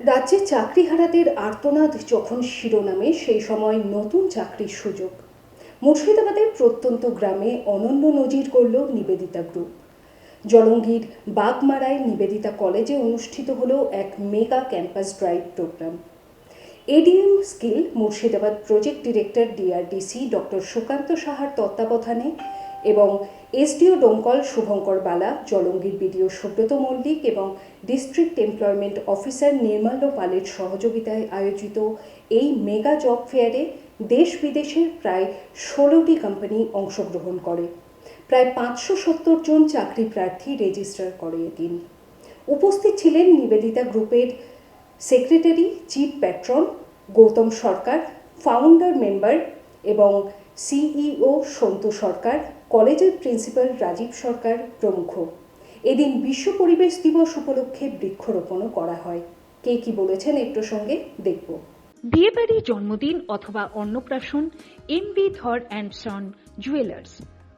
রাজ্যে চাকরি চাকরিহারাদের আর্তনাদ যখন শিরোনামে, সেই সময় নতুন চাকরির সুযোগ। মুর্শিদাবাদের প্রত্যন্ত গ্রামে অনন্য নজির করল নিবেদিতা গ্রুপ। জলঙ্গির বাগমারায় নিবেদিতা কলেজে অনুষ্ঠিত হলো এক mega campus drive program. ADM skill Murshidabad project director DRDC doctor Sukanta সাহার তত্ত্বাবধানে এবং এসডিও ডোমকল শুভঙ্কর বালা, জলঙ্গির বিডিও সুব্রত মল্লিক এবং ডিস্ট্রিক্ট এমপ্লয়মেন্ট অফিসার নির্মাল্য পালের সহযোগিতায় আয়োজিত এই মেগা জব ফেয়ারে দেশ বিদেশের প্রায় ষোলোটি কোম্পানি অংশগ্রহণ করে। প্রায় পাঁচশো সত্তর জন চাকরি প্রার্থী রেজিস্টার করে এদিন। উপস্থিত ছিলেন নিবেদিতা গ্রুপের secretary chief patron Gautam Sarkar founder member এবং সিইও সন্তু সরকার, কলেজের প্রিন্সিপাল রাজীব সরকার প্রমুখ। এদিন বিশ্ব পরিবেশ দিবস উপলক্ষে বৃক্ষরোপণও করা হয়। কে কি বলেছেন এ প্রসঙ্গে দেখব। বিয়েবাড়ি জন্মদিন অথবা Annaprashan M B Dhar and son jewellers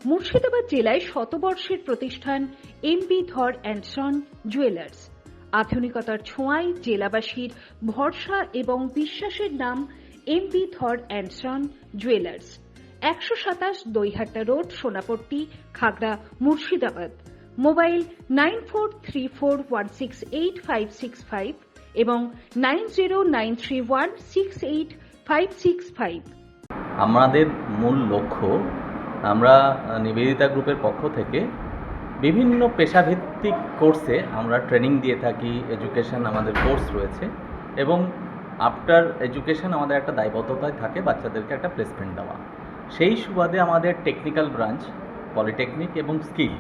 Murshidabad জেলায় শতবর্ষের প্রতিষ্ঠান M B Dhar and son jewellers আধুনিকতার ছোঁয়ায় জেলাবাসীর ভরসা এবং বিশ্বাসের নাম M B Dhar and son jewellers একশো সাতাশ Doihatta road, Sonapatti, Khagra, Murshidabad. Mobile nine four three four one six eight five six five এবং nine zero nine three one six eight five six five. আমাদের মূল লক্ষ্য, আমরা নিবেদিতা গ্রুপের পক্ষ থেকে বিভিন্ন পেশাভিত্তিক কোর্সে আমরা ট্রেনিং দিয়ে থাকি, এডুকেশন আমাদের কোর্স রয়েছে এবং আফটার এডুকেশন আমাদের একটা দায়বদ্ধতায় থাকে, বাচ্চাদেরকে একটা প্লেসমেন্ট দেওয়া। সেই সুবাদে আমাদের টেকনিক্যাল ব্রাঞ্চ পলিটেকনিক এবং স্কিল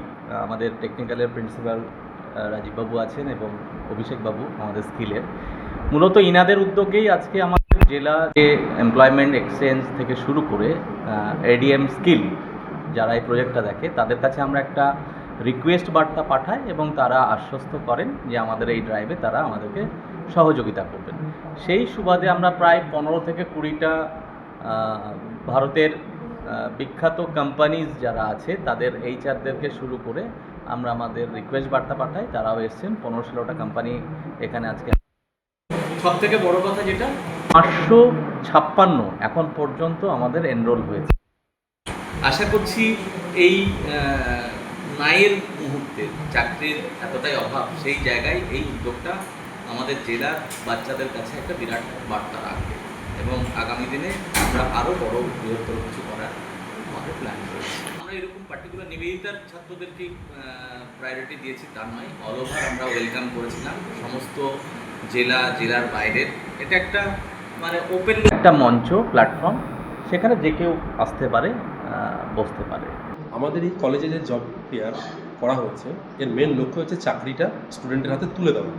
আমাদের টেকনিক্যালের প্রিন্সিপাল রাজীববাবু আছেন এবং অভিষেকবাবু আমাদের স্কিলের মূলত ইনাদের উদ্যোগেই আজকে আমাদের জেলা যে এমপ্লয়মেন্ট এক্সচেঞ্জ থেকে শুরু করে এডিএম স্কিল যারা এই প্রজেক্টটা দেখে, তাদের কাছে আমরা একটা রিকোয়েস্ট বার্তা পাঠাই এবং তারা আশ্বস্ত করেন যে আমাদের এই ড্রাইভে তারা আমাদেরকে সহযোগিতা করবেন। সেই সুবাদে আমরা প্রায় পনেরো থেকে কুড়িটা ভারতের বিখ্যাত কোম্পানিজ যারা আছে, তাদের এইচআরদেরকে শুরু করে আমরা আমাদের রিকোয়েস্ট বার্তা পাঠাই, তারাও এসছেন। পনেরো ষোলোটা কোম্পানি এখানে আজকে সব থেকে বড় কথা যেটা, পাঁচশো ছাপ্পান্ন এখন পর্যন্ত আমাদের এনরোল হয়েছে। আশা করছি এই নায়ের মুহূর্তে চাকরির এতটাই অভাব, সেই জায়গায় এই উদ্যোগটা আমাদের জেলার বাচ্চাদের কাছে একটা বিরাট বার্তা রাখবে। এবং আগামী দিনে আমরা আরও বড় বৃহত্তর কিছু করার আমাদের প্ল্যান রয়েছে। আমরা এরকম পার্টিকুলার নিবেদিতার ছাত্রদেরকে প্রায়োরিটি দিয়েছি তা নয়। অল ওভার আমরা ওয়েলকাম করেছিলাম। সমস্ত জেলা জেলার বাইরের। এটা একটা মানে ওপেন একটা মঞ্চ প্ল্যাটফর্ম সেখানে যে কেউ আসতে পারে বসতে পারে। আমাদের এই কলেজে যে জব ফেয়ার করা হচ্ছে এর মেন লক্ষ্য হচ্ছে চাকরিটা স্টুডেন্টের হাতে তুলে দেওয়া।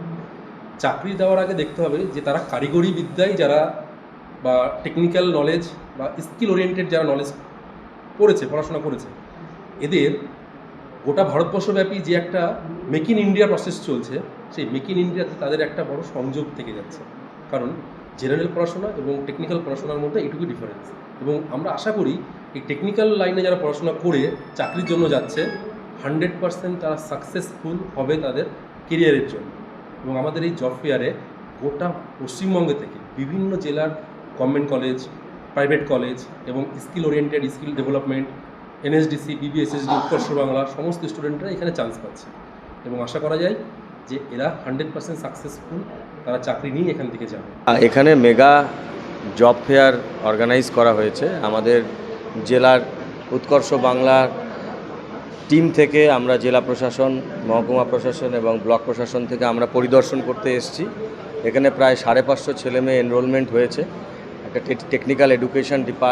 চাকরি দেওয়ার আগে দেখতে হবে যে তারা কারিগরি বিদ্যায় যারা বা টেকনিক্যাল নলেজ বা স্কিল ওরিয়েন্টেড যারা নলেজ করেছে পড়াশোনা করেছে, এদের গোটা ভারতবর্ষব্যাপী যে একটা মেক ইন ইন্ডিয়া প্রসেস চলছে, সেই মেক ইন ইন্ডিয়াতে তাদের একটা বড় সংযোগ থেকে যাচ্ছে। কারণ জেনারেল পড়াশোনা এবং টেকনিক্যাল পড়াশোনার মধ্যে এইটুকু ডিফারেন্স এবং আমরা আশা করি এই টেকনিক্যাল লাইনে যারা পড়াশোনা করে চাকরির জন্য যাচ্ছে হান্ড্রেড পার্সেন্ট তারা সাকসেসফুল হবে তাদের কেরিয়ারের জন্য। এবং আমাদের এই জব ফেয়ারে গোটা পশ্চিমবঙ্গে থেকে বিভিন্ন জেলার গভর্নমেন্ট কলেজ প্রাইভেট কলেজ এবং skill oriented skill development NSDC BBSSD Utkarsh Bangla সমস্ত স্টুডেন্টরা এখানে চান্স পাচ্ছে। এবং আশা করা যায় যে এরা হান্ড্রেড পার্সেন্ট সাকসেসফুল তারা চাকরি নিয়ে এখান থেকে যাবে। এখানে মেগা জব ফেয়ার অর্গানাইজ করা হয়েছে। আমাদের জেলার উৎকর্ষ বাংলার টিম থেকে আমরা জেলা প্রশাসন, মহকুমা প্রশাসন এবং ব্লক প্রশাসন থেকে আমরা পরিদর্শন করতে এসেছি। এখানে প্রায় সাড়ে পাঁচশো ছেলেমেয়ে এনরোলমেন্ট হয়েছে। একটা টেকনিক্যাল এডুকেশন ডিপা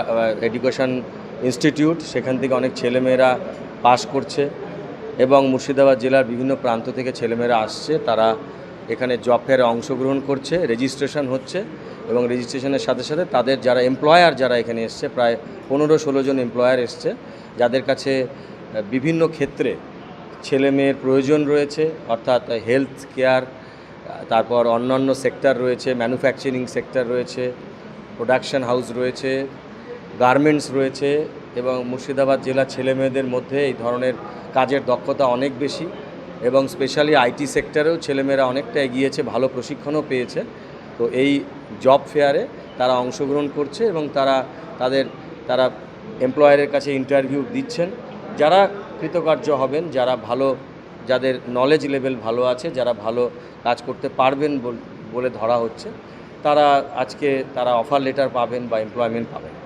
এডুকেশন ইনস্টিটিউট সেখান থেকে অনেক ছেলেমেয়েরা পাস করছে এবং মুর্শিদাবাদ জেলার বিভিন্ন প্রান্ত থেকে ছেলেমেয়েরা আসছে। তারা এখানে জব ফেয়ারে অংশগ্রহণ করছে রেজিস্ট্রেশন হচ্ছে এবং রেজিস্ট্রেশনের সাথে সাথে তাদের যারা এমপ্লয়ার যারা এখানে এসছে, প্রায় পনেরো ষোলো জন এমপ্লয়ার এসছে। যাদের কাছে বিভিন্ন ক্ষেত্রে ছেলে মেয়ের প্রয়োজন রয়েছে, অর্থাৎ হেলথ কেয়ার তারপর অন্যান্য সেক্টর রয়েছে ম্যানুফ্যাকচারিং সেক্টর রয়েছে প্রোডাকশন হাউস রয়েছে গার্মেন্টস রয়েছে এবং মুর্শিদাবাদ জেলার ছেলে মেয়েদের মধ্যে এই ধরনের কাজের দক্ষতা অনেক বেশি এবং স্পেশালি আইটি সেক্টরেও ছেলেমেয়েরা অনেকটা এগিয়েছে, ভালো প্রশিক্ষণও পেয়েছে। তো এই জব ফেয়ারে তারা অংশগ্রহণ করছে এবং তারা তাদের, তারা এমপ্লয়ারের কাছে ইন্টারভিউ দিচ্ছেন। যারা কৃতকার্য হবেন, যারা ভালো, যাদের নলেজ লেভেল ভালো আছে, যারা ভালো কাজ করতে পারবেন বল- ধরা হচ্ছে, তারা আজকে তারা অফার লেটার পাবেন বা এমপ্লয়মেন্ট পাবেন।